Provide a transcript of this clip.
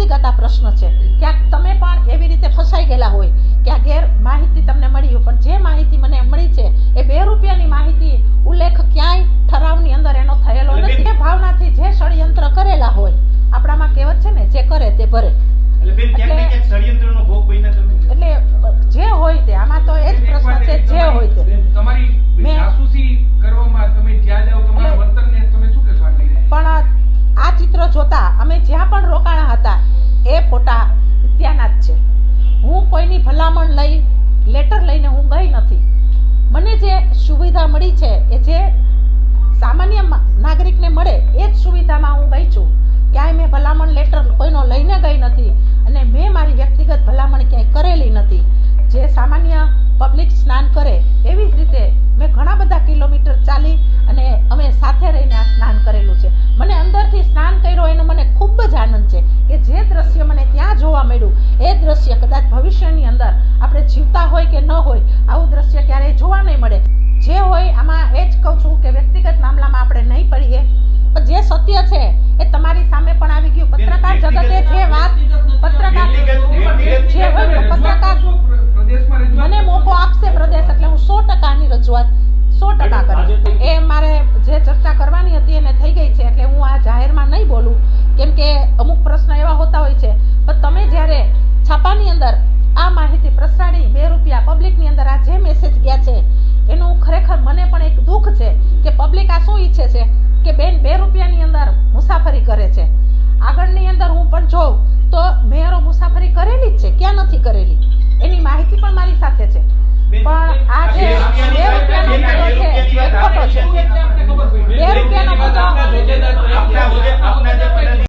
વ્યક્તિગત આ પ્રશ્ન છે. ક્યાંક તમે પણ એવી રીતે ફસાઈ ગયેલા હોય કે આ ગેર માહિતી તમને મળી હોય પણ જે માહિતી મને મળી છે એ બે રૂપિયાની માહિતી ઉલ્લેખ ક્યાંય ઠરાવની અંદર એનો થયેલો નથી. એ ભાવનાથી જે ષડયંત્ર કરેલા હોય આપણામાં કહેવત છે ને જે કરે તે ભરે. એટલે બેન ક્યાંક ને ક્યાંક ષડયંત્રનો ભોગ બન્યા તમે. એટલે જે હોય તે આમાં તો એ જ એક પ્રશ્ન લઈ લેટર લઈને હું ગઈ નથી. મને જે સુવિધા મળી છે એ જે સામાન્ય નાગરિકને મળે, એ જ સુવિધામાં હું ગઈ છું. ક્યાંય મેં ભલામણ લેટર કોઈનો લઈને ગઈ નથી અને મેં મારી વ્યક્તિગત ભલામણ ક્યાંય કરેલી નથી. જે સામાન્ય પબ્લિક સ્નાન કરે, એવી જ રીતે મેં ઘણા બધા કિલોમીટર ચાલી અને અંદર આ માહિતી પ્રસારી બે રૂપિયા પબ્લિકની અંદર આ જે મેસેજ ગયા છે, એનું ખરેખર મને પણ એક દુઃખ છે કે પબ્લિક આ શું ઈચ્છે છે કે બેન બે રૂપિયાની અંદર મુસાફરી કરે છે.